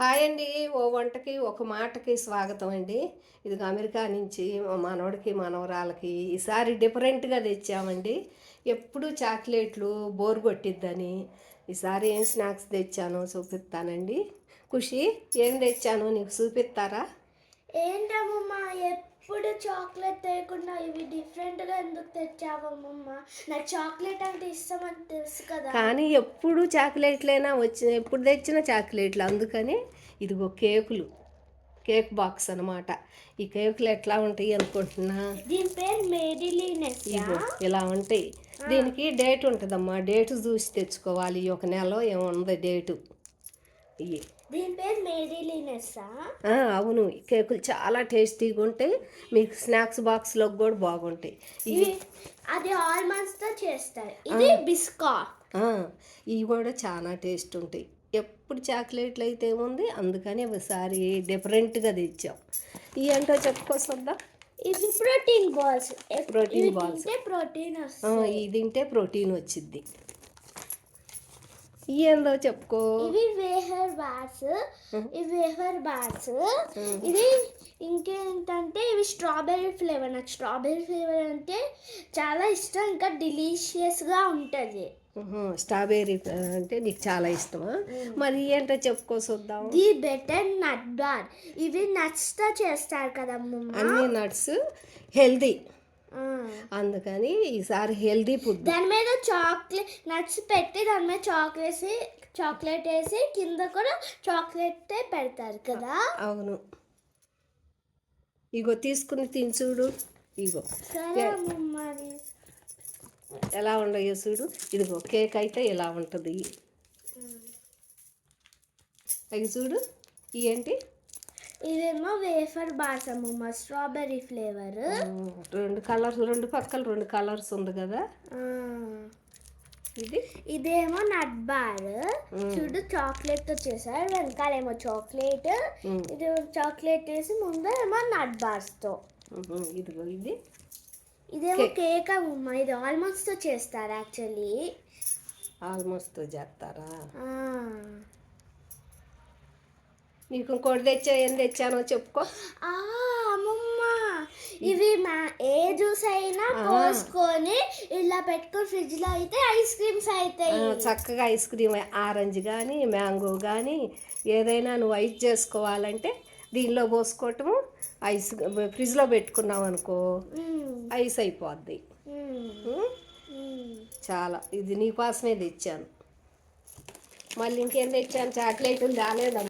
Hi అండి. ఓ వంటకి ఒక మాటకి స్వాగతం అండి. ఇది అమెరికా నుంచి మనవడికి మనవరాలకి ఈసారి డిఫరెంట్గా తెచ్చామండి. ఎప్పుడు చాక్లెట్లు బోర్ కొట్టిద్దని. ఈసారి ఏం స్నాక్స్ తెచ్చానో చూపిస్తానండి. ఖుషి ఏం తెచ్చాను నీకు చూపిస్తారా? ఏంటమ్మా ఎప్పుడు చాక్లెట్ తేయకుండా ఇవి డిఫరెంట్గా ఎందుకు తెచ్చావమ్మమ్మ నాకు చాక్లెట్ అంటే ఇష్టం అని తెలుసు కదా. కానీ ఎప్పుడు చాక్లెట్లైనా వచ్చిన ఎప్పుడు తెచ్చిన చాక్లెట్లు. అందుకని ఇదిగో కేకులు. కేక్ బాక్స్ అన్నమాట. ఈ కేకులు ఎట్లా ఉంటాయి అనుకుంటున్నా? దీని పేరు మేడిలీనెస్ ఇగో ఇలా ఉంటాయి. దీనికి డేట్ ఉంటుందమ్మా. డేట్ చూసి తెచ్చుకోవాలి. ఒక నెల ఏమో ఉంది డేటు? ఇవి దీని పేరు అవును. కేకులు చాలా టేస్టీగా ఉంటాయి. మీకు స్నాక్స్ బాక్స్లో కూడా బాగుంటాయి. ఇవి అది ఆల్మండ్స్తో చేస్తారు ఇది బిస్కా ఇవి కూడా చాలా టేస్ట్ ఉంటాయి. ఎప్పుడు చాక్లెట్లు అయితే ఉంది అందుకని ఒకసారి డిఫరెంట్గా తెచ్చాం. ఇవి ఏంటో చెప్పుకోసొద్దా ఇవి ప్రోటీన్ బాల్స్. ప్రోటీన్ ఆ, వస్తుంది. ఇది తింటే ప్రోటీన్ వచ్చిద్ది. ఇవి ఏందో చెప్పుకో. ఇవి వేహర్ బార్స్ ఇవి వేహర్ బార్స్ ఇది ఇంకేంటంటే ఇవి స్ట్రాబెర్రీ ఫ్లేవర్. నాకు స్ట్రాబెర్రీ ఫ్లేవర్ అంటే చాలా ఇష్టం. ఇంకా డిలీషియస్గా ఉంటుంది. స్ట్రాబెర్రీ అంటే నీకు చాలా ఇష్టమా? మరి ఏంటో చెప్పుకో చూద్దాం. The better nut bar. ఇవి నట్స్తో చేస్తారు కదమ్మమ్మ అన్ని నట్స్ హెల్దీ. అందుకని ఈసారి హెల్దీ ఫుడ్. దాని మీద చాక్లెట్ నట్స్ పెట్టి దాని మీద చాక్లెట్ చాక్లెట్ వేసి కింద కూడా చాక్లెట్ పెడతారు కదా? అవును. ఇగో తీసుకుని తిని చూడు. ఇగో. ఎలా ఉండయో చూడు. ఇదిగో కేక్ అయితే ఇలా ఉంటుంది. అవి చూడు. ఏంటి? ఇదేమో వేఫర్ బార్స్ అమ్మమ్మ స్ట్రాబెర్రీ ఫ్లేవర్. రెండు కలర్స్ రెండు పక్కల రెండు కలర్స్ ఉంది కదా? ఇది? ఇదేమో నట్ బార్. చూడు చాక్లెట్తో చేశారు. వెనకాలేమో చాక్లెట్. మ్మ్. ఇది చాక్లెట్ వేసి ముందు ఏమో నట్ బార్స్తో. ఇదిగో ఇది. ఇదేమో కేక్ అమ్మమ్మ ఇది ఆల్మోస్ట్తో చేస్తారు యాక్చువల్లీ. ఆల్మోస్ట్ చేస్తారా? నీకు ఇంకోటి తెచ్చా ఏం తెచ్చానో చెప్పుకో. అమ్మమ్మ. ఇవి మా ఏ జ్యూస్ అయినా పోసుకొని ఇలా పెట్టుకొని ఫ్రిడ్జ్లో అయితే ఐస్ క్రీమ్స్ అవుతాయి చక్కగా ఐస్ క్రీమ్ ఆరెంజ్ కానీ మ్యాంగో కానీ ఏదైనా నువ్వు ఐస్ చేసుకోవాలంటే దీనిలో పోసుకోవటము ఐస్ ఫ్రిడ్జ్లో పెట్టుకున్నాం అనుకో. ఐస్ అయిపోద్ది. చాలా ఇది నీకోసమే తెచ్చాను. మళ్ళీ ఇంకేం తెచ్చాను? చాక్లెట్లు రాలేదమ్మా